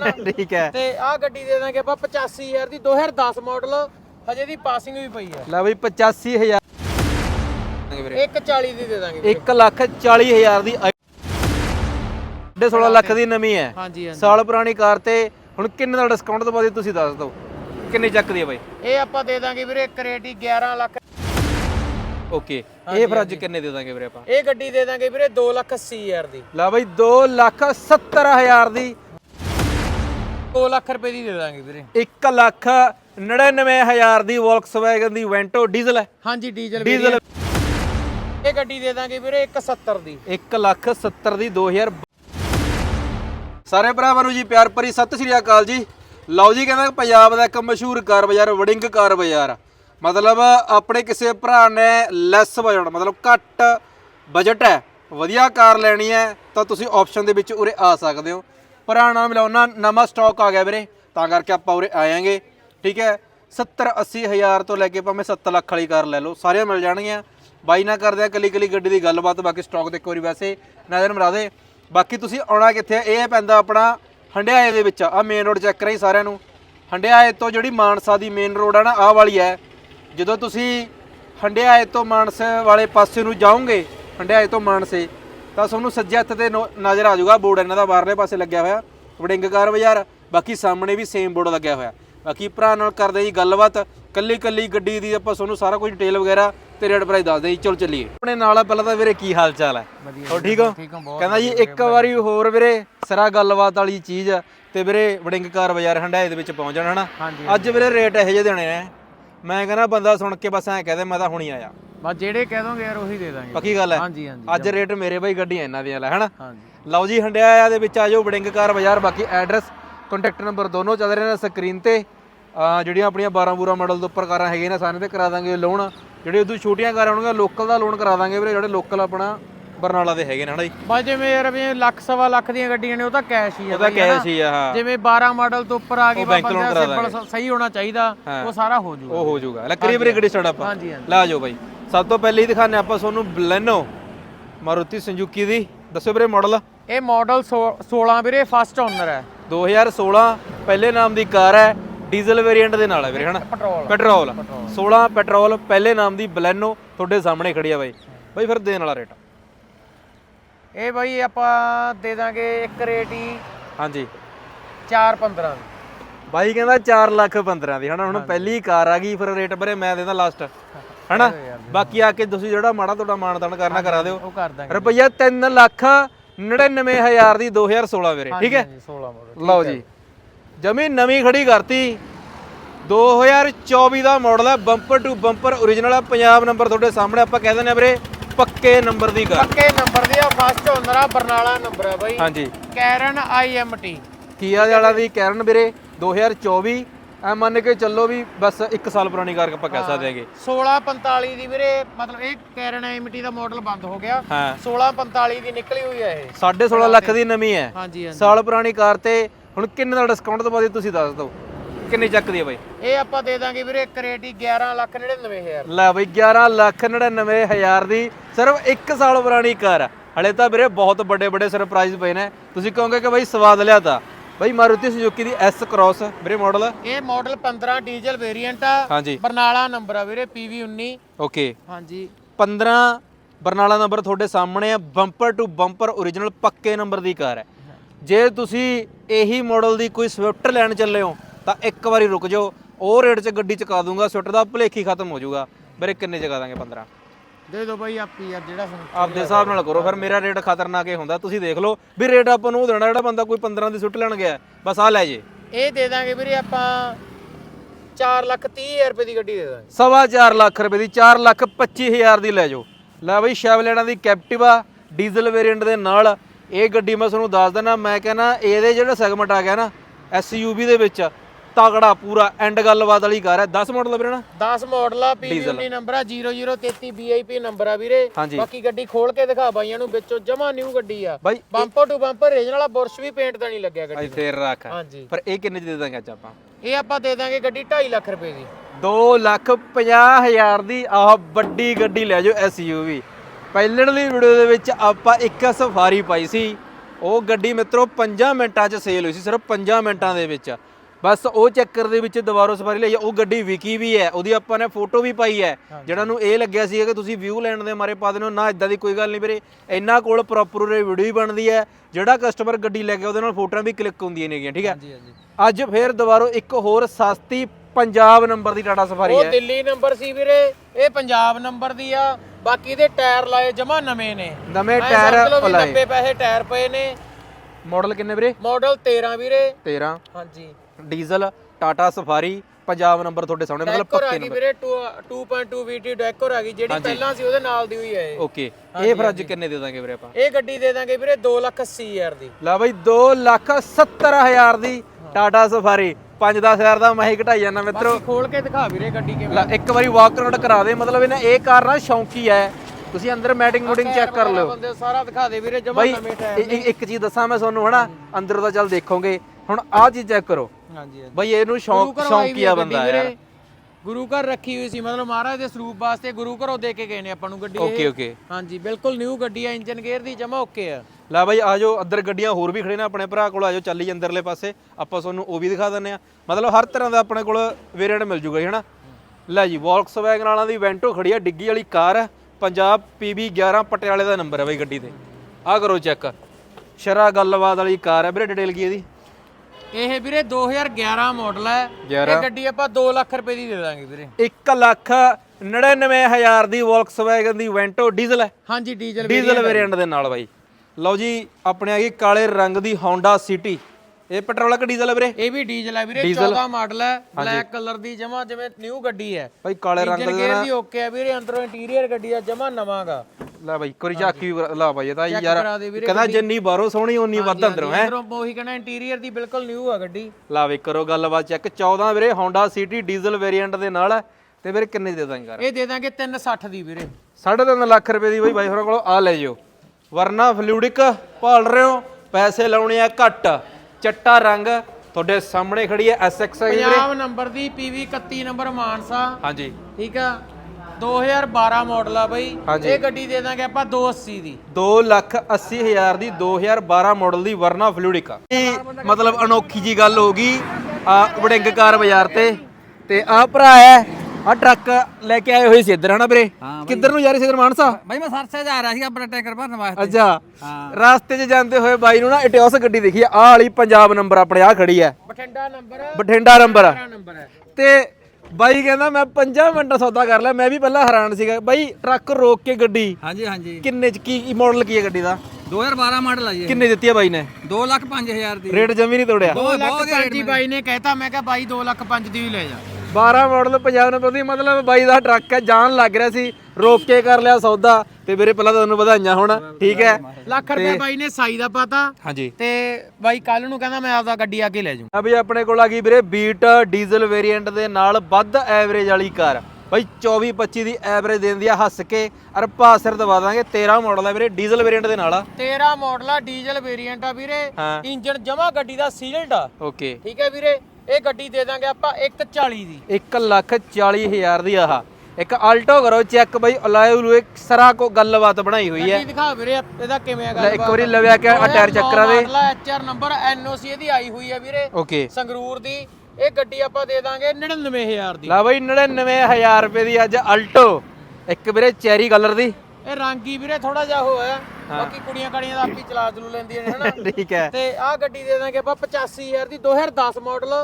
ਠੀਕ ਹੈ। ਤੇ ਆਹ ਗੱਡੀ ਦੇ ਦਾਂਗੇ ਆਪਾਂ 85000 ਦੀ 2010 ਮਾਡਲ ਹਜੇ ਦੀ ਪਾਸਿੰਗ ਵੀ ਪਈ ਆ ਲੈ ਬਈ 85000 ਵੀਰੇ। 140 ਦੀ ਦੇ ਦਾਂਗੇ 1 ਲੱਖ 40 ਹਜ਼ਾਰ ਦੀ 16 ਲੱਖ ਦੀ। ਨਵੀਂ ਹੈ। ਹਾਂਜੀ ਹਾਂਜੀ। ਸਾਲ ਪੁਰਾਣੀ ਕਾਰ ਤੇ ਹੁਣ ਕਿੰਨੇ ਦਾ ਡਿਸਕਾਊਂਟ ਤੋਂ ਬਾਅਦ ਇਹ ਤੁਸੀਂ ਦੱਸ ਦਿਓ। ਕਿੰਨੀ ਚੱਕਦੀ ਹੈ ਬਾਈ? ਇਹ ਆਪਾਂ ਦੇ ਦਾਂਗੇ ਵੀਰੇ ਇੱਕ ਰੇਟ ਹੀ 11 ਲੱਖ। ਓਕੇ ਇਹ ਫਿਰ ਅੱਜ ਕਿੰਨੇ ਦੇ ਦਾਂਗੇ ਵੀਰੇ ਆਪਾਂ? ਇਹ ਗੱਡੀ ਦੇ ਦਾਂਗੇ ਵੀਰੇ 2 ਲੱਖ 80 ਹਜ਼ਾਰ ਦੀ। ਲੈ ਬਾਈ 2 ਲੱਖ 70 ਹਜ਼ਾਰ ਦੀ 2 ਲੱਖ ਰੁਪਏ ਦੀ ਦੇ ਦਾਂਗੇ ਵੀਰੇ। 1 ਲੱਖ 99 ਹਜ਼ਾਰ ਦੀ ਵੋਲਕਸਵੈਗਨ ਦੀ ਵੈਂਟੋ ਡੀਜ਼ਲ ਹੈ। ਹਾਂਜੀ ਡੀਜ਼ਲ ਡੀਜ਼ਲ ਇਹ ਗੱਡੀ ਦੇ ਦਾਂਗੇ ਵੀਰੇ 170 ਦੀ। 1 ਲੱਖ 70 ਦੀ 2000 ਸਾਰੇ ਭਰਾਵਾਂ ਨੂੰ ਜੀ ਪਿਆਰ ਭਰੀ ਸਤਿ ਸ਼੍ਰੀ ਅਕਾਲ ਜੀ। ਲਓ ਜੀ ਕਹਿੰਦਾ ਪੰਜਾਬ ਦਾ ਇੱਕ ਮਸ਼ਹੂਰ ਕਾਰ ਬਾਜ਼ਾਰ ਵੜਿੰਗ ਕਾਰ ਬਾਜ਼ਾਰ। ਮਤਲਬ ਆਪਣੇ ਕਿਸੇ ਭਰਾ ਨੇ ਲੈਸ ਬਜਟ ਮਤਲਬ ਘੱਟ ਬਜਟ ਹੈ ਵਧੀਆ ਕਾਰ ਲੈਣੀ ਹੈ ਤਾਂ ਤੁਸੀਂ ਆਪਸ਼ਨ ਦੇ ਵਿੱਚ ਉਰੇ ਆ ਸਕਦੇ ਹੋ। ਪੁਰਾਣਾ ਮਿਲਾਉਣਾ ਨਵਾਂ ਸਟਾਕ ਆ ਗਿਆ ਵੀਰੇ। ਤਾਂ ਕਰਕੇ ਆਪਾਂ ਉਰੇ ਆਏਾਂਗੇ, ਠੀਕ ਹੈ? 70 80 ਹਜ਼ਾਰ ਤੋਂ ਲੈ ਕੇ ਭਾਵੇਂ 7 ਲੱਖ ਵਾਲੀ ਕਾਰ ਲੈ ਲਓ, ਸਾਰੀਆਂ ਮਿਲ ਜਾਣਗੀਆਂ। ਬਾਈ ਨਾ ਕਰਦੇ ਆ ਕੱਲੀ ਕੱਲੀ ਗੱਡੀ ਦੀ ਗੱਲਬਾਤ, ਬਾਕੀ ਸਟਾਕ ਤੇ ਇੱਕ ਵਾਰੀ ਵੈਸੇ, ਨਜ਼ਰ ਮਰਾ ਦੇ। ਬਾਕੀ ਤੁਸੀਂ ਆਉਣਾ ਕਿੱਥੇ ਆ? ਇਹ ਪੈਂਦਾ ਆਪਣਾ ਹੰਡਿਆਏ ਦੇ ਵਿੱਚ ਆ ਮੇਨ ਰੋਡ ਚੈੱਕ ਕਰਾਈ ਸਾਰਿਆਂ ਨੂੰ। ਹੰਡਿਆਏ ਤੋਂ ਜਿਹੜੀ ਮਾਨਸਾ ਦੀ ਮੇਨ ਰੋਡ ਆ ਨਾ, ਆਹ ਵਾਲੀ ਹੈ। ਜਦੋਂ ਤੁਸੀਂ ਹੰਡਿਆਏ ਤੋਂ ਮਾਨਸੇ ਵਾਲੇ ਪਾਸੇ ਨੂੰ ਜਾਓਗੇ, ਹੰਡਿਆਏ ਤੋਂ ਮਾਨਸੇ ਤਾਂ ਤੁਹਾਨੂੰ ਸੱਜੇ ਹੱਥ ਤੇ ਨੋ- ਨਜ਼ਰ ਆ ਜਾਊਗਾ ਬੋਰਡ ਇਹਨਾਂ ਦਾ ਬਾਹਰਲੇ ਪਾਸੇ ਲੱਗਿਆ ਹੋਇਆ। ਵੜਿੰਗ ਕਾਰ ਬਾਜ਼ਾਰ ਬਾਕੀ ਸਾਹਮਣੇ ਵੀ ਸੇਮ ਬੋਰਡ ਲੱਗਿਆ ਹੋਇਆ। ਬਾਕੀ ਭਰਾ ਨਾਲ ਕਰਦੇ ਜੀ ਗੱਲਬਾਤ ਕੱਲੀ ਕੱਲੀ ਗੱਡੀ ਦੀ ਆਪਾਂ ਤੁਹਾਨੂੰ ਸਾਰਾ ਕੁਝ ਡਿਟੇਲ ਵਗੈਰਾ ਤੇ ਰੇਟ ਪ੍ਰਾਈਸ ਦੱਸਦੇ ਜੀ ਚਲੋ ਚੱਲੀਏ। ਆਪਣੇ ਨਾਲ ਆ ਪਹਿਲਾਂ ਤਾਂ ਵੀਰੇ ਕੀ ਹਾਲ ਚਾਲ ਹੈ ਹੋ? ਠੀਕ ਹੋ ਹੋ ਕਹਿੰਦਾ ਜੀ ਇੱਕ ਵਾਰੀ ਹੋਰ ਵੀਰੇ ਸਰਾ ਗੱਲਬਾਤ ਵਾਲੀ ਚੀਜ਼ ਆ। ਤੇ ਵੀਰੇ ਵੜਿੰਗ ਕਾਰ ਬਾਜ਼ਾਰ ਹੰਡਾਏ ਦੇ ਵਿੱਚ ਪਹੁੰਚ ਜਾਣਾ ਹਨਾ? ਅੱਜ ਵੀਰੇ ਰੇਟ ਇਹੋ ਜਿਹੇ ਦੇਣੇ ਨੇ ਮੈਂ ਕਹਿੰਦਾ ਬੰਦਾ ਸੁਣ ਕੇ ਬਸ ਐਂ ਕਹਦੇ ਮੈਂ ਤਾਂ ਹੁਣੀ ਆਇਆ। ਬਸ ਜਿਹੜੇ ਕਹਿ ਦੋਗੇ ਯਾਰ ਉਹੀ ਦੇ ਦਾਂਗੇ। ਪੱਕੀ ਗੱਲ ਹੈ? ਹਾਂਜੀ ਹਾਂਜੀ ਅੱਜ ਰੇਟ ਮੇਰੇ ਬਾਈ ਗੱਡੀਆਂ ਇਹਨਾਂ ਦੀਆਂ ਲੈ ਹਨਾ? ਹਾਂਜੀ। ਲਓ ਜੀ ਹੰਡਿਆਇਆ ਦੇ ਵਿੱਚ ਆ ਜਾਓ ਵੜਿੰਗ ਕਾਰ ਬਾਜ਼ਾਰ ਬਾਕੀ ਐਡਰੈਸ ਕੰਟੈਕਟ ਨੰਬਰ ਦੋਨੋਂ ਚੱਲ ਰਹੇ ਨੇ ਸਕਰੀਨ ਤੇ। ਆ ਜਿਹੜੀਆਂ ਆਪਣੀਆਂ 12 ਬੂਰਾ ਮਾਡਲ ਦੇ ਉੱਪਰ ਕਾਰਾਂ ਹੈਗੀਆਂ ਨੇ ਸਾਰਿਆਂ ਤੇ ਕਰਾ ਦਾਂਗੇ ਲੋਨ ਜਿਹੜੇ ਉਦੋਂ ਛੋਟੀਆਂ ਕਾਰਾਂ ਹੋਣਗੀਆਂ ਲੋਕਲ ਦਾ ਲੋਨ ਕਰਾ ਦਾਂਗੇ ਵੀਰੇ ਜਿਹੜੇ ਲੋਕਲ ਆਪਣਾ ਬਰਨਾਲਾ ਦੇ ਹੈਗੇ ਨੇ ਹਨਾ ਜੀ? ਬਸ ਜਿਵੇਂ ਯਾਰ ਵੀ ਲੱਖ ਸਵਾ ਲੱਖ ਦੀਆਂ ਗੱਡੀਆਂ ਨੇ ਉਹ ਤਾਂ ਕੈਸ਼ ਹੀ ਆ ਬਈ, ਹਨਾ। ਕੈਸ਼ ਹੀ ਆ ਹਾਂ। ਜਿਵੇਂ 12 ਮਾਡਲ ਤੋਂ ਉੱਪਰ ਆ ਗਈ ਉਹ ਬੰਦਾ ਸਿੰਪਲ ਸਹੀ ਹੋਣਾ ਚਾਹੀਦਾ ਉਹ ਸਾਰਾ ਹੋ ਜਾਊਗਾ ਉਹ ਹੋ ਜਾਊਗਾ ਲੈ ਕਰੀਏ ਵੀਰੇ ਗੱਡੀ ਸਟਾਰਟ ਆਪਾਂ। ਲੈ ਜਾਓ ਬਾਈ। ਸਭ ਤੋਂ ਪਹਿਲੇ ਹੀ ਦਿਖਾਣੇ ਆਪਾਂ ਤੁਹਾਨੂੰ ਬਲੈਨੋ ਮਾਰੂਤੀ ਸੰਜੂਕੀ ਦੀ। ਦੱਸੋ ਵੀਰੇ ਮਾਡਲ ਇਹ ਮਾਡਲ 16 ਵੀਰੇ ਫਸਟ ਓਨਰ ਹੈ। 2016 ਪਹਿਲੇ ਨਾਮ ਦੀ ਕਾਰ ਹੈ ਡੀਜ਼ਲ ਵੇਰੀਐਂਟ ਦੇ ਨਾਲ ਹੈ ਵੀਰੇ ਹਨਾ? ਪੈਟਰੋਲ ਪੈਟਰੋਲ 16 ਪੈਟਰੋਲ ਪਹਿਲੇ ਨਾਮ ਦੀ ਬਲੈਨੋ ਤੁਹਾਡੇ ਸਾਹਮਣੇ ਖੜੀ ਆ ਬਾਈ। ਬਾਈ ਫਿਰ ਦੇਣ ਵਾਲਾ ਰੇਟ ਇਹ ਬਾਈ ਆਪਾਂ ਦੇ ਦਾਂਗੇ ਇੱਕ ਰੇਟ ਹੀ ਹਾਂਜੀ। 415 ਦੀ। ਬਾਈ ਕਹਿੰਦਾ 4 ਲੱਖ 15 ਦੀ ਹਨਾ? ਹੁਣ ਪਹਿਲੀ ਕਾਰ ਆ ਗਈ ਫਿਰ ਰੇਟ ਬਰੇ ਮੈਂ ਦੇਦਾ ਲਾਸਟ ਹਨਾ? ਬਾਕੀ ਆ ਕੇ ਤੁਸੀਂ ਜਿਹੜਾ ਮਾੜਾ ਤੁਹਾਡਾ ਮਾਨਦਾਨ ਕਰਨਾ ਕਰਾ ਦਿਓ। ਉਹ ਕਰ ਦਾਂਗੇ। ਰੁਪਈਆ 3 ਲੱਖ 99 ਹਜ਼ਾਰ ਦੀ 2016 ਵੀਰੇ ਠੀਕ ਹੈ? ਹਾਂਜੀ 16 ਮਾਡਲ ਲਓ ਜੀ। ਜਮੀ ਨਵੀਂ ਖੜੀ ਕਰਤੀ। 2024 ਦਾ ਮਾਡਲ ਹੈ ਬੰਪਰ ਟੂ ਬੰਪਰ origignal ਹੈ। ਪੰਜਾਬ ਨੰਬਰ ਤੁਹਾਡੇ ਸਾਹਮਣੇ ਆਪਾਂ ਕਹਿ ਦਿੰਦੇ ਆ ਵੀਰੇ ਪੱਕੇ ਨੰਬਰ ਦੀ ਕਾਰ ਪੱਕੇ ਨੰਬਰ ਦੀ ਆ ਫਸਟ ਓਨਰ ਆ ਬਰਨਾਲਾ ਨੰਬਰ ਆ ਬਾਈ। ਹਾਂਜੀ। ਕੈਰਨ ਆਈਐਮਟੀ ਕੀਆ ਵਾਲਾ ਦੀ ਕੈਰਨ ਵੀਰੇ 2024 ਐ ਮੰਨ ਕੇ ਚੱਲੋ ਵੀ ਬਸ 1 ਸਾਲ ਪੁਰਾਣੀ ਕਾਰ ਆਪਾਂ ਕਹਿ ਸਕਦੇ ਹੈਗੇ। 1645 ਦੀ ਵੀਰੇ ਮਤਲਬ ਇਹ ਕੈਰਨ ਆਈਐਮਟੀ ਦਾ ਮਾਡਲ ਬੰਦ ਹੋ ਗਿਆ। ਹਾਂ। 1645 ਦੀ ਨਿਕਲੀ ਹੋਈ ਹੈ ਇਹ। 16.5 ਲੱਖ ਦੀ ਨਵੀਂ ਹੈ। ਹਾਂਜੀ ਹਾਂਜੀ। ਸਾਲ ਪੁਰਾਣੀ ਕਾਰ ਤੇ ਹੁਣ ਕਿੰਨੇ ਦਾ ਡਿਸਕਾਊਂਟ ਤੋਂ ਬਾਅਦ ਇਹ ਤੁਸੀਂ ਦੱਸ ਦਿਓ। ਕਿੰਨੀ ਚੱਕਦੀ ਹੈ ਬਾਈ? ਇਹ ਆਪਾਂ ਦੇ ਦਾਂਗੇ ਵੀਰੇ ਇੱਕ ਰੇਟ ਹੀ 11 ਲੱਖ 99 ਹਜ਼ਾਰ। ਲੈ ਬਈ 11 ਲੱਖ 99 ਹਜ਼ਾਰ ਦੀ ਸਿਰਫ 1 ਸਾਲ ਪੁਰਾਣੀ ਕਾਰ ਹਲੇ ਤਾਂ ਵੀਰੇ ਬਹੁਤ ਵੱਡੇ ਵੱਡੇ ਸਰਪ੍ਰਾਈਜ਼ ਪਏ ਨੇ। ਤੁਸੀਂ ਕਹੋਗੇ ਕਿ ਬਾਈ ਸਵਾਦ ਲਿਆਤਾ ਬਾਈ ਮਾਰੂਤੀ ਸੁਜ਼ੂਕੀ ਦੀ ਐਸ ਕ੍ਰਾਸ ਵੀਰੇ ਮਾਡਲ ਇਹ ਮਾਡਲ 15 ਡੀਜ਼ਲ ਵੇਰੀਐਂਟ ਆ। ਹਾਂਜੀ। ਬਰਨਾਲਾ ਨੰਬਰ ਆ ਵੀਰੇ PV 19 ਓਕੇ ਹਾਂਜੀ। 15 ਬਰਨਾਲਾ ਨੰਬਰ ਤੁਹਾਡੇ ਸਾਹਮਣੇ ਆ। ਬੰਪਰ ਟੂ ਬੰਪਰ origignal ਪੱਕੇ ਨੰਬਰ ਦੀ ਕਾਰ ਹੈ। ਜੇ ਤੁਸੀਂ ਇਹੀ ਮਾਡਲ ਦੀ ਕੋਈ ਸਵਿਫਟ ਲੈਣ ਚੱਲੇ ਹੋ ਤਾਂ ਇੱਕ ਵਾਰੀ ਰੁਕ ਜਾਓ। ਉਹ ਰੇਟ 'ਚ ਗੱਡੀ ਚਕਾ ਦੂੰਗਾ। ਸਵਿਫਟ ਦਾ ਭਲੇਖੀ ਖਤਮ ਹੋ ਜਾਊਗਾ। ਵੀਰੇ ਕਿੰਨੇ ਚਕਾ ਦਾਂਗੇ 15 ਦੇ ਦਿਓ ਬਾਈ ਆਪੀ ਯਾਰ ਜਿਹੜਾ ਸਾਨੂੰ ਆਪਦੇ ਹਿਸਾਬ ਨਾਲ ਕਰੋ ਫਿਰ ਮੇਰਾ ਰੇਟ ਖਤਰਨਾਕ ਹੀ ਹੁੰਦਾ ਤੁਸੀਂ ਦੇਖ ਲਓ ਵੀ ਰੇਟ ਆਪਾਂ ਨੂੰ ਉਹ ਦੇਣਾ ਜਿਹੜਾ ਬੰਦਾ ਕੋਈ 15 ਦੀ ਸੁੱਟ ਲੈਣ ਗਿਆ ਬਸ ਆ ਲੈ ਜੇ। ਇਹ ਦੇ ਦਾਂਗੇ ਵੀਰੇ ਆਪਾਂ 4 ਲੱਖ 30 ਹਜ਼ਾਰ ਰੁਪਏ ਦੀ ਗੱਡੀ ਦੇ ਦਾਂਗੇ। ਸਵਾ ਚਾਰ ਲੱਖ ਰੁਪਏ ਦੀ 4 ਲੱਖ 25 ਹਜ਼ਾਰ ਦੀ ਲੈ ਜਾਓ। ਲੈ ਬਈ ਸ਼ੈਵਲੇਣਾ ਦੀ ਕੈਪਟਿਵਾ ਡੀਜ਼ਲ ਵੇਰੀਐਂਟ ਦੇ ਨਾਲ ਇਹ ਗੱਡੀ ਮੈਂ ਤੁਹਾਨੂੰ ਦੱਸ ਦਿੰਦਾ ਮੈਂ ਕਹਿੰਦਾ ਇਹਦੇ ਜਿਹੜਾ ਸੈਗਮੈਂਟ ਆ ਗਿਆ ਨਾ ਐਸਯੂਵੀ ਦੇ ਵਿੱਚ ਤਗੜਾ ਪੂਰਾ ਐਂਡ ਗੱਲਬਾਤ ਵਾਲੀ ਕਾਰ ਹੈ। 10 ਮਾਡਲ ਵੀਰੇ ਨਾ? 10 ਮਾਡਲ ਆ 19 ਨੰਬਰ ਆ। 0033 VIP ਨੰਬਰ ਆ ਵੀਰੇ। ਬਾਕੀ ਗੱਡੀ ਖੋਲ ਕੇ ਦਿਖਾ ਬਾਈਆਂ ਨੂੰ ਵਿੱਚੋਂ ਜਮਾ ਨਿਊ ਗੱਡੀ ਆ। ਬਾਈ ਬੰਪਰ ਟੂ ਬੰਪਰ ਰੇਂਜ ਵਾਲਾ ਬੁਰਸ਼ ਵੀ ਪੇਂਟ ਦਾ ਨਹੀਂ ਲੱਗਿਆ ਗੱਡੀ ਅੱਜ ਫੇਰ ਰੱਖ। ਹਾਂਜੀ। ਪਰ ਇਹ ਕਿੰਨੇ ਚ ਦੇ ਦਾਂਗੇ ਅੱਜ ਆਪਾਂ? ਇਹ ਆਪਾਂ ਦੇ ਦਾਂਗੇ ਗੱਡੀ 2.5 ਲੱਖ ਰੁਪਏ ਦੀ। 2 ਲੱਖ 50 ਹਜ਼ਾਰ ਦੀ ਆਹ ਵੱਡੀ ਗੱਡੀ ਲੈ ਜਾਓ ਐਸਯੂਵੀ ਪਹਿਲਣ ਦੀ ਵੀਡੀਓ ਦੇ ਵਿੱਚ ਆਪਾਂ ਇੱਕ ਸਫਾਰੀ ਪਾਈ ਸੀ। ਉਹ ਗੱਡੀ ਮਿੱਤਰੋ 5 ਮਿੰਟਾਂ 'ਚ ਸੇਲ ਹੋਈ ਸੀ ਸਿਰਫ 5 ਮਿੰਟਾਂ ਦੇ ਵਿੱਚ। ਬਸ ਉਹ ਚੱਕਰ ਦੇ ਵਿੱਚ ਦੁਬਾਰਾ ਸਵਾਰੀ ਲਈ ਉਹ ਗੱਡੀ ਵਿਕੀ ਵੀ ਹੈ ਉਹਦੀ ਆਪਾਂ ਨੇ ਫੋਟੋ ਵੀ ਪਾਈ ਹੈ ਜਿਹੜਾ ਨੂੰ ਇਹ ਲੱਗਿਆ ਸੀ ਕਿ ਤੁਸੀਂ ਵਿਊ ਲੈਣ ਦੇ ਮਾਰੇ ਪਾ ਦੇਣੇ ਹੋ। ਨਾ ਇਦਾਂ ਦੀ ਕੋਈ ਗੱਲ ਨਹੀਂ ਵੀਰੇ। ਇਹਨਾਂ ਕੋਲ ਪ੍ਰੋਪਰ ਵੀਡੀਓ ਵੀ ਬਣਦੀ ਹੈ। ਜਿਹੜਾ ਕਸਟਮਰ ਗੱਡੀ ਲੈ ਕੇ ਉਹਦੇ ਨਾਲ ਫੋਟੋਆਂ ਵੀ ਕਲਿੱਕ ਹੁੰਦੀਆਂ ਨੇਗੀਆਂ ਠੀਕ ਹੈ? ਅੱਜ ਫੇਰ ਦੁਬਾਰਾ ਇੱਕ ਹੋਰ ਸਸਤੀ ਪੰਜਾਬ ਨੰਬਰ ਦੀ ਟਾਟਾ ਸਫਾਰੀ ਉਹ ਹੈ। ਦਿੱਲੀ ਨੰਬਰ ਸੀ ਵੀਰੇ। ਇਹ ਪੰਜਾਬ ਨੰਬਰ ਦੀ ਆ। ਬਾਕੀ ਦੇ ਟਾਇਰ ਲਾਏ ਜਮਾ ਨਵੇਂ ਨੇ। ਨਵੇਂ ਟਾਇਰ ਲਾਏ। 90 ਪੈਸੇ ਟਾਇਰ ਪਏ ਨੇ। ਮਾਡਲ ਕਿੰਨੇ ਵੀਰੇ? ਮਾਡਲ 13 ਵੀਰੇ। 13 ਹਾਂਜੀ। Diesel Tata Safari Punjab number ਤੁਹਾਡੇ ਸਾਹਮਣੇ ਮਤਲਬ ਡੈਕੋਰ ਆ ਪੱਕੇ ਗਈ ਨੰਬਰ। ਵੀਰੇ 2 2.2 VT ਡੈਕੋਰ ਆ ਗਈ ਜਿਹੜੀ ਪਹਿਲਾਂ ਸੀ ਉਹਦੇ ਨਾਲ ਦੀ ਹੋਈ ਹੈ ਇਹ। ਓਕੇ ਇਹ ਫਿਰ ਅੱਜ ਕਿੰਨੇ ਦੇ ਦਾਂਗੇ ਵੀਰੇ ਆਪਾਂ? ਇਹ ਗੱਡੀ ਦੇ ਦਾਂਗੇ ਵੀਰੇ 280000 ਦੀ। ਲਾ ਬਈ 2 ਲੱਖ 70 ਹਜ਼ਾਰ ਦੀ ਟਾਟਾ ਸਫਾਰੀ। 5-10 ਹਜ਼ਾਰ ਦਾ ਮੈਂ ਹੀ ਘਟਾਈ ਜਾਂਦਾ ਮਿੱਤਰੋ। ਬਾਕੀ ਖੋਲ ਕੇ ਦਿਖਾ ਵੀਰੇ ਗੱਡੀ ਕਿਵੇਂ ਲਾ ਇੱਕ ਵਾਰੀ ਵਾਕ ਆਊਟ ਕਰਾ ਦੇ ਮਤਲਬ ਇਹਨਾਂ ਇਹ ਕਾਰ ਨਾ ਸ਼ੌਂਕੀ ਹੈ ਤੁਸੀਂ ਅੰਦਰ ਮੈਟਿੰਗ ਮੂਟਿੰਗ ਚੈੱਕ ਕਰ ਲਿਓ। ਬੰਦੇ ਸਾਰਾ ਦਿਖਾ ਦੇ ਵੀਰੇ ਜਮਾ ਬਈ ਨਵੇਂ ਟਾਇਰ ਇ- ਇ- ਇੱਕ ਚੀਜ਼ ਦੱਸਾਂ ਮੈਂ ਤੁਹਾਨੂੰ ਹਨਾ? ਅੰਦਰ ਦਾ ਚੱਲ ਦੇਖੋਗੇ। ਹੁਣ ਆਹ ਚੀਜ਼ ਚੈੱਕ ਕਰੋ। ਹਾਂਜੀ ਹਾਂਜੀ। ਬਈ ਇਹਨੂੰ ਸ਼ੌਂਕ ਗੁਰੂ ਘਰੋਂ ਆਈ ਵੀ ਸ਼ੌਂਕੀਆ ਆ ਬੰਦਾ ਯਾਰ। ਗੁਰੂ ਘਰ ਰੱਖੀ ਹੋਈ ਸੀ ਮਤਲਬ ਮਹਾਰਾਜ ਦੇ ਸਰੂਪ ਵਾਸਤੇ ਗੁਰੂ ਘਰੋਂ ਦੇ ਕੇ ਗਏ ਨੇ ਆਪਾਂ ਨੂੰ ਗੱਡੀ ਇਹ। Okay okay. ਹਾਂਜੀ ਬਿਲਕੁਲ ਨਿਊ ਗੱਡੀ ਆ ਇੰਜਨ ਗੇਅਰ ਦੀ ਜਮਾ ਓਕੇ ਆ। ਲੈ ਬਾਈ ਆਜੋ ਅੰਦਰ ਗੱਡੀਆਂ ਹੋਰ ਵੀ ਖੜੇ ਨੇ ਆਪਣੇ ਭਰਾ ਕੋਲ ਆਜੋ ਚੱਲੀ ਅੰਦਰਲੇ ਪਾਸੇ। ਆਪਾਂ ਤੁਹਾਨੂੰ ਉਹ ਵੀ ਦਿਖਾ ਦਿੰਨੇ ਆ। ਮਤਲਬ ਹਰ ਤਰ੍ਹਾਂ ਦਾ ਆਪਣੇ ਕੋਲ ਵੇਰੀਐਂਟ ਮਿਲ ਜੂਗਾ ਜੀ ਹਨਾ? ਲੈ ਜੀ ਵੌਲਕਸਵੈਗਨ ਵਾਲਾਂ ਦੀ ਵੈਂਟੋ ਖੜੀ ਆ ਡਿੱਗੀ ਵਾਲੀ ਕਾਰ। ਹੈ। ਪੰਜਾਬ PB 11 ਪਟਿਆਲੇ ਦਾ ਨੰਬਰ ਹੈ ਬਾਈ ਗੱਡੀ ਤੇ। ਆ ਕਰੋ ਚੈੱਕ ਸ਼ਰਾ ਗੱਲਬਾਤ ਵਾਲੀ ਕਾਰ ਹੈ ਵੀਰੇ ਡਿਟੇਲ ਕੀ ਇਹਦੀ? ਇਹ ਵੀਰੇ 2011 ਮਾਡਲ ਹੈ। 11 ਇਹ ਗੱਡੀ ਆਪਾਂ 2 ਲੱਖ ਰੁਪਏ ਦੀ ਦੇ ਦਾਂਗੇ ਵੀਰੇ। 1 ਲੱਖ 99 ਹਜ਼ਾਰ ਦੀ ਵੌਲਕਸਵੈਗਨ ਦੀ ਵੈਂਟੋ ਡੀਜ਼ਲ ਹੈ। ਹਾਂਜੀ ਡੀਜ਼ਲ ਡੀਜ਼ਲ ਵੇਰੀਐਂਟ ਦੇ ਨਾਲ ਬਾਈ। ਲਓ ਜੀ ਆਪਣੇ ਆ ਗਈ ਕਾਲੇ ਰੰਗ ਦੀ Honda City ਇਹ ਪੈਟਰੋਲ ਕਿ ਡੀਜ਼ਲ ਹੈ ਵੀਰੇ? ਇਹ ਵੀ ਡੀਜ਼ਲ ਹੈ ਵੀਰੇ 14 ਮਾਡਲ ਹੈ। ਬਲੈਕ ਕਲਰ ਦੀ ਜਮਾ ਜਿਵੇਂ ਨਿਊ ਗੱਡੀ ਹੈ। ਬਾਈ ਕਾਲੇ ਰੰਗ ਇੰਜਨ ਦੇ ਗੇਅਰ ਦੀ ਓਕੇ ਹੈ ਵੀਰੇ ਅੰਦਰੋਂ ਇੰਟੀਰੀਅਰ ਗੱਡੀ ਆ ਜਮਾ ਨਵਾਂਗਾ। ਲੈ ਬਾਈ ਕੋਰੀ ਝਾਕੀ ਵੀ ਲਾ ਬਾਈ ਇਹ ਤਾਂ ਯਾਰ ਕਰਾ ਦੇ ਵੀਰੇ ਕਹਿੰਦਾ ਜਿੰਨੀ ਬਾਹਰੋਂ ਸੋਹਣੀ ਉਨੀ ਵੱਧ ਅੰਦਰੋਂ ਹੈ? ਅੰਦਰੋਂ ਉਹੀ ਕਹਿੰਦਾ ਇੰਟੀਰੀਅਰ ਦੀ ਬਿਲਕੁਲ ਨਿਊ ਆ ਗੱਡੀ। ਲਾ ਵੇ ਕਰੋ ਗੱਲਬਾਤ ਚੈੱਕ 14 ਵੀਰੇ Honda City ਡੀਜ਼ਲ ਵੇਰੀਐਂਟ ਦੇ ਨਾਲ। ਹੈ ਤੇ ਵੀਰੇ ਕਿੰਨੇ ਦੇ ਦਾਂਗੇ ਯਾਰ? ਇਹ ਦੇ ਦਾਂਗੇ 360 ਦੀ ਵੀਰੇ। 3.5 ਲੱਖ ਰੁਪਏ ਦੀ ਬਾਈ ਬਾਈ ਹੋਰਾਂ ਕੋਲੋਂ। ਆ ਲੈ ਜਿਓ। ਵਰਨਾ ਫਲੂਡਿਕ ਭਾਲ ਰਹੇ ਹੋ? ਪੈਸੇ ਲਾਉਣੇ ਆ ਘੱਟ। ਚੱਟਾ ਰੰਗ। ਤੁਹਾਡੇ ਸਾਹਮਣੇ ਖੜੀ ਹੈ SX ਹੈ ਵੀਰੇ। ਪੰਜਾਬ ਨੰਬਰ ਦੀ PV 31 ਨੰਬਰ ਮਾਨਸਾ। ਹਾਂਜੀ। ਠੀਕ ਆ? 2012 ਮਾਡਲ ਆ ਬਈ। ਹਾਂਜੀ। ਇਹ ਗੱਡੀ ਦੇ ਦਾਂਗੇ ਆਪਾਂ 280 ਦੀ। 2 ਲੱਖ 80 ਹਜ਼ਾਰ ਦੀ 2012 ਮਾਡਲ ਦੀ ਵਰਨਾ ਫਲੂਡਿਕਾ। ਇਹ ਮਤਲਬ ਅਨੋਖੀ ਜੀ ਗੱਲ ਹੋ ਗਈ। ਆ ਵੜਿੰਗ ਕਾਰ ਬਾਜ਼ਾਰ ਤੇ। ਤੇ ਆ ਭਰਾ ਹੈ ਆ ਟਰੱਕ ਲੈ ਕੇ ਆਏ ਹੋਏ ਸੀ ਇੱਧਰ ਹਨਾ ਵੀਰੇ? ਕਿੱਧਰ ਨੂੰ ਜਾ ਰਹੇ ਸੀ ਇੱਧਰ ਮਾਨਸਾ? ਭਾਈ ਮੈਂ ਸਰਸੇ ਜਾ ਰਿਹਾ ਸੀ ਆਪਣਾ ਟੈਂਕਰ ਭਰਨ ਵਾਸਤੇ। ਅੱਛਾ। ਰਾਸਤੇ 'ਚ ਜਾਂਦੇ ਹੋਏ ਬਾਈ ਨੂੰ ਨਾ ਇਟਿਓਸ ਗੱਡੀ ਦਿਖੀ ਆ। ਆਹ ਵਾਲੀ ਪੰਜਾਬ ਨੰਬਰ ਆਪਣੇ ਆ ਖੜੀ ਹੈ। Bathinda number. Bathinda number number ਹੈ। ਤੇ ਬਾਈ ਕਹਿੰਦਾ ਮੈਂ 5 ਮਿੰਟ ਸੌਦਾ ਕਰ ਲਿਆ ਮੈਂ ਵੀ ਪਹਿਲਾਂ ਹੈਰਾਨ ਸੀਗਾ। ਬਾਈ ਟਰੱਕ ਰੋਕ ਕੇ ਗੱਡੀ ਹਾਂਜੀ ਹਾਂਜੀ। ਕਿੰਨੇ ਚ ਕੀ ਮਾਡਲ ਕੀ ਹੈ ਗੱਡੀ ਦਾ? 2012 ਮਾਡਲ ਆ ਜੀ ਕਿੰਨੇ ਦਿੱਤੀ ਹੈ ਬਾਈ ਨੇ? 2 ਲੱਖ 5000 ਦੀ। ਰੇਟ ਜਮੀ ਨਹੀਂ ਤੋੜਿਆ। 2 ਲੱਖ ਬਾਈ ਨੇ ਕਹਿਤਾ ਮੈਂ ਕਿਹਾ ਬਾਈ 2 ਲੱਖ 5 ਦੀ ਵੀ ਲੈ ਜਾ। 12 ਮਾਡਲ ਪੰਜਾਬ ਨੰਬਰ ਦੀ ਮਤਲਬ ਬਾਈ ਦਾ ਟਰੱਕ ਹੈ ਜਾਨ ਲੱਗ ਰਿਹਾ ਸੀ। ਰੋਕ ਕੇ ਕਰ ਲਿਆ ਸੌਦਾ। ਤੇ ਵੀਰੇ ਪਹਿਲਾਂ ਤਾਂ ਤੁਹਾਨੂੰ ਵਧਾਈਆਂ ਹੁਣ ਠੀਕ ਹੈ? ਲੱਖ ਰੁਪਏ ਬਾਈ ਨੇ ਸਾਈ ਦਾ ਪਾਤਾ। ਹਾਂਜੀ। ਤੇ ਬਾਈ ਕੱਲ ਨੂੰ ਕਹਿੰਦਾ ਮੈਂ ਆਪਦਾ ਗੱਡੀ ਆ ਕੇ ਲੈ ਜਾਊਂ। ਆ ਵੀ ਆਪਣੇ ਕੋਲ ਆ ਗਈ ਵੀਰੇ ਬੀਟ ਡੀਜ਼ਲ ਵੇਰੀਐਂਟ ਦੇ ਨਾਲ ਵੱਧ ਐਵਰੇਜ ਵਾਲੀ ਕਾਰ। ਬਾਈ 24 25 ਦੀ ਐਵਰੇਜ ਦਿੰਦੀ ਆ ਹੱਸ ਕੇ। ਅਰ ਸਿਰ ਦਵਾ ਦਾਂਗੇ 13 ਮਾਡਲ ਹੈ ਵੀਰੇ ਡੀਜ਼ਲ ਵੇਰੀਐਂਟ ਦੇ ਨਾਲ ਆ। 13 ਮਾਡਲ ਆ ਡੀਜ਼ਲ ਵੇਰੀਐਂਟ ਆ ਵੀਰੇ। ਇੰਜਨ ਜਮਾ ਗੱਡੀ ਦਾ ਸੀਲਡ ਆ। ਓਕੇ। ਠੀਕ ਹੈ ਵੀਰੇ? ਇਹ ਗੱਡੀ ਦੇ ਦਾਂਗੇ ਆਪਾਂ 140 ਦੀ। 1 ਲੱਖ 40 ਹਜ਼ਾਰ ਦੀ ਆਹ। ਇੱਕ ਆਲਟੋ ਕਰੋ ਚੈੱਕ ਬਾਈ ਅਲਾਇ ਲੂਏ ਸਰਾ ਕੋ ਗੱਲਬਾਤ ਬਣਾਈ ਹੋਈ ਹੈ। ਗੱਡੀ ਦਿਖਾ ਵੀਰੇ ਇਹਦਾ ਕਿਵੇਂ ਆ ਲੈ ਗੱਲ ਇੱਕ ਵਾਰੀ ਲਵਿਆ ਕੇ ਆ ਟਾਇਰ ਚੱਕਰਾ ਦੇ ਐਚਆਰ ਨੰਬਰ ਐਨਓਸੀ ਇਹਦੀ ਆਈ ਹੋਈ ਹੈ ਵੀਰੇ ਓਕੇ। ਸੰਗਰੂਰ ਦੀ। ਇਹ ਗੱਡੀ ਆਪਾਂ ਦੇ ਦਾਂਗੇ 99000 ਦੀ। ਲਾ ਬਾਈ 99000 ਰੁਪਏ ਦੀ ਅੱਜ ਆਲਟੋ ਇੱਕ ਵੀਰੇ ਚੈਰੀ ਕਲਰ ਦੀ। ਇਹ ਰੰਗ ਵੀਰੇ ਥੋੜਾ ਜਿਹਾ ਹੋਇਆ ਬਾਕੀ ਕੁੜੀਆਂ ਕਾੜੀਆਂ ਦਾ ਆਪੀ ਚਲਾ ਚਲੂ ਲੈਂਦੀਆਂ ਨੇ ਹਨਾ। ਠੀਕ ਹੈ। ਤੇ ਆਹ ਗੱਡੀ ਦੇ ਦਾਂਗੇ ਆਪਾਂ 85000 ਦੀ 2010 ਮਾਡਲ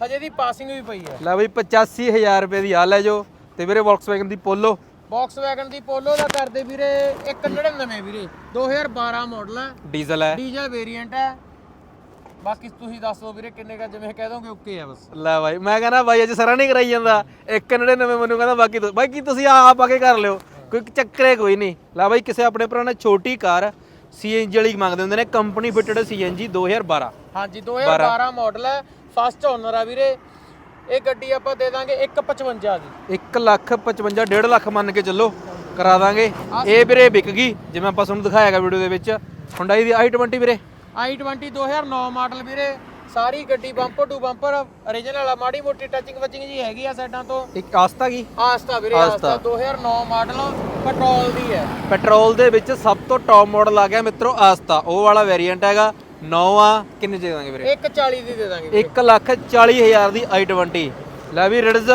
ਹਜੇ ਦੀ ਪਾਸਿੰਗ ਵੀ ਪਈ ਹੈ। ਲੈ ਬਾਈ 85000 ਰੁਪਏ ਦੀ ਆ ਲੈ ਜੋ ਤੇ ਵੀਰੇ ਵੌਕਸਵੈਗਨ ਦੀ ਪੋਲੋ ਬਾਕਸ ਵੈਗਨ ਦੀ ਪੋਲੋ ਦਾ ਕਰਦੇ ਵੀਰੇ 199 ਵੀਰੇ 2012 ਮਾਡਲ ਹੈ। ਡੀਜ਼ਲ ਹੈ। ਡੀਜ਼ਲ ਵੇਰੀਐਂਟ ਹੈ। ਬਾਕੀ ਤੁਸੀਂ ਦੱਸ ਦਿਓ ਵੀਰੇ ਕਿੰਨੇ ਕਾ ਜਿਵੇਂ ਕਹਿ ਦੋਗੇ ਓਕੇ ਆ ਬਸ। ਲੈ ਬਾਈ ਮੈਂ ਕਹਿੰਦਾ ਬਾਈ ਅੱਜ ਸਰਾ ਨਹੀਂ ਕਰਾਈ ਜਾਂਦਾ। 199 ਮੈਨੂੰ ਕਹਿੰਦਾ ਬਾਕੀ ਬਾਕੀ ਤੁਸੀਂ ਆਪ ਆ ਕੇ ਕਰ ਲਿਓ। ਕੋਈ ਚੱਕਰੇ ਕੋਈ ਨਹੀਂ। ਲੈ ਬਾਈ ਕਿਸੇ ਆਪਣੇ ਭਰਾ ਨੇ ਛੋਟੀ ਕਾਰ ਸੀਐਨਜੀ ਵਾਲੀ ਮੰਗਦੇ ਹੁੰਦੇ ਨੇ ਕੰਪਨੀ ਫਿਟਡ ਸੀਐਨਜੀ 2012 ਹਾਂਜੀ 2012 ਮਾਡਲ ਹੈ। ਫਸਟ ਓਨਰ ਆ ਵੀਰੇ। ਇਹ ਗੱਡੀ ਆਪਾਂ ਦੇ ਦਾਂਗੇ 155 ਦੀ। 1 ਲੱਖ 55 1.5 ਲੱਖ ਮੰਨ ਕੇ ਚੱਲੋ ਕਰਾ ਦਾਂਗੇ। ਇਹ ਵੀਰੇ ਵਿਕ ਗਈ ਜਿਵੇਂ ਆਪਾਂ ਤੁਹਾਨੂੰ ਦਿਖਾਇਆਗਾ ਵੀਡੀਓ ਦੇ ਵਿੱਚ। Hyundai ਦੀ i20 ਵੀਰੇ। i20 2009 ਮਾਡਲ ਵੀਰੇ ਸਾਰੀ ਗੱਡੀ ਬੰਪਰ ਟੂ ਬੰਪਰ origignal ਆ ਮਾੜੀ ਮੋਟੀ ਟੱਚਿੰਗ ਵਚਿੰਗ ਜੀ ਹੈਗੀ ਆ ਸਾਈਡਾਂ ਤੋਂ। ਇੱਕ ਆਸਤਾ ਕੀ? ਆਸਤਾ ਵੀਰੇ। ਆਸਤਾ। 2009 ਮਾਡਲ ਪੈਟਰੋਲ ਦੀ ਹੈ। ਪੈਟਰੋਲ ਦੇ ਵਿੱਚ ਸਭ ਤੋਂ ਟੌਪ ਮਾਡਲ ਆ ਗਿਆ ਮਿੱਤਰੋ ਆਸਤਾ। ਉਹ ਵਾਲਾ ਵੇਰੀਐਂਟ ਹੈਗਾ 9 ਆ ਕਿੰਨੇ ਦੇ ਦਾਂਗੇ ਵੀਰੇ? 140 ਦੀ ਦੇ ਦਾਂਗੇ 1 ਲੱਖ 40 ਹਜ਼ਾਰ ਦੀ i20 ਲੈ ਵੀ ਰਿਡਜ਼।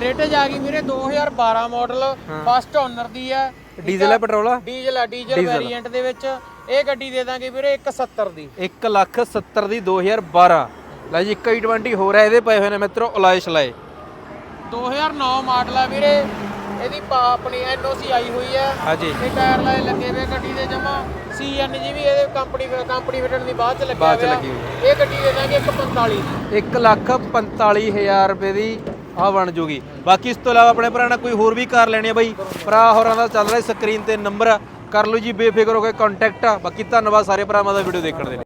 ਰੇਟੇਜ ਆ ਗਈ ਵੀਰੇ 2012 ਮਾਡਲ ਫਸਟ ਓਨਰ ਦੀ ਹੈ। ਡੀਜ਼ਲ ਹੈ ਪੈਟਰੋਲ ਆ? ਡੀਜ਼ਲ ਆ ਡੀਜ਼ਲ ਵੇਰੀਐਂਟ ਦੇ ਵਿੱਚ। ਇਹ ਗੱਡੀ ਦੇ ਦਾਂਗੇ ਵੀਰੇ 170 ਦੀ। 1 ਲੱਖ 70 ਦੀ 2012 ਲੈ ਜੀ ਇੱਕ i20 ਹੋ ਰਿਹਾ ਇਹਦੇ ਪਏ ਹੋਏ ਨੇ ਮਿੱਤਰੋ ਅਲਾਇਸ਼ ਲਾਏ। 2009 ਮਾਡਲ ਆ ਵੀਰੇ। ਇਹਦੀ ਪਾ- ਆਪਣੀ ਐਨਓਸੀ ਆਈ ਹੋਈ ਹੈ। ਹਾਂਜੀ। ਇਹ ਟਾਇਰ ਲਾਏ ਲੱਗੇ ਹੋਏ ਗੱਡੀ ਦੇ ਜਮਾ। ਸੀਐਨਜੀ ਵੀ ਇਹਦੇ ਕੰਪਨੀ ਕੰਪਨੀ ਫਿਟਣ ਦੀ ਬਾਅਦ ਚ ਲੱਗਿਆ ਬਾਅਦ ਚ। ਲੱਗੀ ਹੋਈ। ਇਹ ਗੱਡੀ ਦੇ ਦਾਂਗੇ 145 ਦੀ 1 ਲੱਖ 45 ਹਜ਼ਾਰ ਰੁਪਏ ਦੀ ਆ ਬਣ ਜੂਗੀ। ਬਾਕੀ ਇਸ ਤੋਂ ਇਲਾਵਾ ਆਪਣੇ ਭਰਾ ਨਾਲ ਕੋਈ ਹੋਰ ਵੀ ਕਾਰ ਲੈਣੀ ਹੈ ਬਾਈ ਭਰਾ ਹੋਰਾਂ ਦਾ ਚੱਲ ਰਿਹਾ ਸਕਰੀਨ ਤੇ ਨੰਬਰ ਕਰ ਲਓ ਜੀ ਬੇਫਿਕਰ ਹੋ ਕੇ ਕੰਟੈਕਟ ਬਾਕੀ ਧੰਨਵਾਦ ਸਾਰੇ ਭਰਾਵਾਂ ਦਾ ਵੀਡੀਓ ਦੇਖਣ ਦੇ ਲਈ।